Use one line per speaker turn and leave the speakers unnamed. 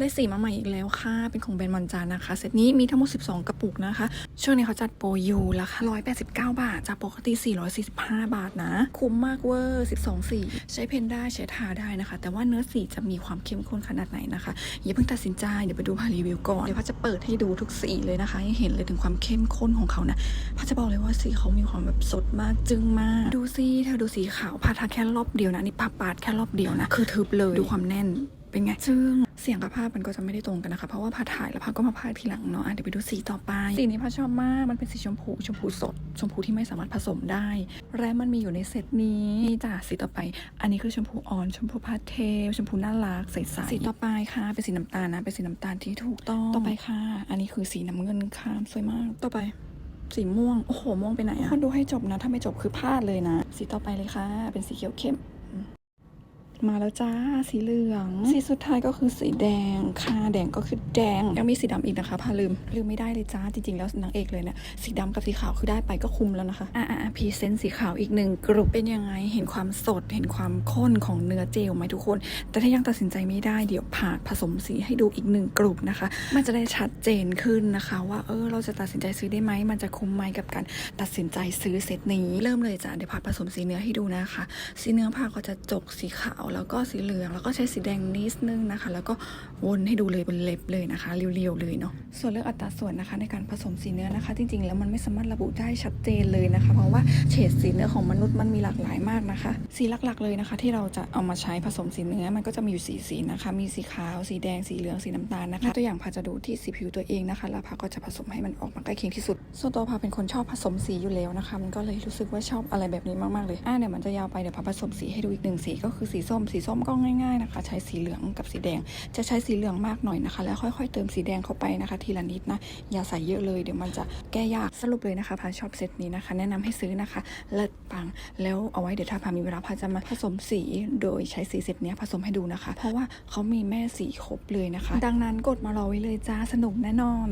ได้สีมาใหม่อีกแล้วค่ะ เป็นของแบรนด์มอนจานะคะ เซตนี้มีทั้งหมด 12 กระปุกนะคะ ช่วงนี้เขาจัดโปรอยู่ราคา189 บาท จากปกติ 445 บาทนะ คุ้มมากเวอร์ 12 สี ใช้เพนได้ใช้ทาได้นะคะ แต่ว่าเนื้อสีจะมีความเข้มข้นขนาดไหนนะคะ อย่าเพิ่งตัดสินใจ เดี๋ยวไปดูพารีวิวก่อน เดี๋ยวพัชจะเปิดให้ดูทุกสีเลยนะคะ ให้เห็นเลยถึงความเข้มข้นของเขานะพัชจะบอกเลยว่าสีเขามีความแบบสดมากจึ้งมาก ดูสิเธอดูสีขาวพาทาแค่รอบเดียวนะอันนี่ปาปาดแค่รอบเดียวนะ คือทึบเลยดูความแน่นเป็นไงซึ่ง เสียงกับภาพมันก็จะไม่ได้ตรงกันนะคะ เพราะว่าพาถ่ายแล้วพาก็มาพากทีหลังเนาะอะเดี๋ยวไปดูสีต่อไป สีนี้พาชอบมาก มันเป็นสีชมพู ชมพูสด ชมพูที่ไม่สามารถผสมได้ และมันมีอยู่ในเซตนี้นี่จ้ะสีต่อไป อันนี้คือชมพูอ่อน ชมพูพาสเทลชมพูน่ารักใสๆสีต่อไปค่ะ เป็นสีน้ำตาลนะ เป็นสีน้ำตาลที่ถูกต้อง ต่อไปค่ะ อันนี้คือสีน้ำเงินค่ะสวยมาก ต่อไปสีม่วง โอ้โห ม่วงไปไหนอะคนดูให้จบนะ ถ้าไม่จบคือพลาดเลยนะ สีต่อไปเลยค่ะ เป็นสีเขียวเข้ม มาแล้วจ้า สีเหลือง สีสุดท้ายก็คือสีแดงค่ะแดงก็คือแดง ยังมีสีดำอีกนะคะพาลืม ลืมไม่ได้เลยจ้า จริงๆ แล้วนางเอกเลยเนี่ย สีดำกับสีขาวคือได้ไปก็คุมแล้วนะคะ อ่าพรีเซนต์สีขาวอีกหนึ่งกลุ่มเป็นยังไง เห็นความสด เห็นความข้นของเนื้อเจลไหมทุกคน แต่ถ้ายังตัดสินใจไม่ได้ เดี๋ยวผ่าผสมสีให้ดูอีกหนึ่งกลุ่มนะคะ มันจะได้ชัดเจนขึ้นนะคะ ว่า เออ เราจะตัดสินใจซื้อได้ไหม มันจะคุ้มไหมกับการตัดสินใจซื้อเซตนี้ เริ่มเลยจ้ะเดี๋ยวผ่าผสมสีเนื้อให้ดูนะคะ สีเนื้อผ่าก็จะจกสีขาวแล้วก็สีเหลืองแล้วก็ใช้สีแดงนิดนึงนะคะ แล้วก็วนให้ดูเลยบนเล็บเลยนะคะเรียวๆเลยเนาะส่วนเรื่องอัตราส่วนนะคะในการผสมสีเนื้อนะคะ จริงๆ แล้วมันไม่สามารถระบุได้ชัดเจนเลยนะคะ เพราะว่าเฉดสีเนื้อของมนุษย์มันมีหลากหลายมากนะคะ สีหลักๆเลยนะคะ ที่เราจะเอามาใช้ผสมสีเนื้อมันก็จะมีอยู่สีสีนะคะ มีสีขาวสีแดงสีเหลืองสีน้ำตาลนะคะ ตัวอย่างพาจะดูที่สีผิวตัวเองนะคะ แล้วพาก็จะผสมให้มันออกมาใกล้เคียงที่สุด ส่วนตัวพาเป็นคนชอบผสมสีอยู่แล้วนะคะ มันก็เลยรู้สึกว่าชอบอะไรแบบนี้มากๆเลยอะเดี๋ยวมันจะยาวไปเดี๋ยวพาผสมสีให้ดูอีกหนึ่งสีก็คือสีส้มสีส้มก็ง่ายๆนะคะ ใช้สีเหลืองกับสีแดง จะใช้สีเหลืองมากหน่อยนะคะ แล้วค่อยๆ เติมสีแดงเข้าไปนะคะ ทีละนิดนะ อย่าใส่เยอะเลยเดี๋ยวมันจะแก้ยาก สรุปเลยนะคะพาชอบเซตนี้นะคะ แนะนำให้ซื้อนะคะเลิศปัง แล้วเอาไว้เดี๋ยวถ้าพามีเวลาพาจะมาผสมสี โดยใช้สีเซตเนี้ยผสมให้ดูนะคะ เพราะว่าเขามีแม่สีครบเลยนะคะ ดังนั้นกดมารอไว้เลยจ้าสนุกแน่นอน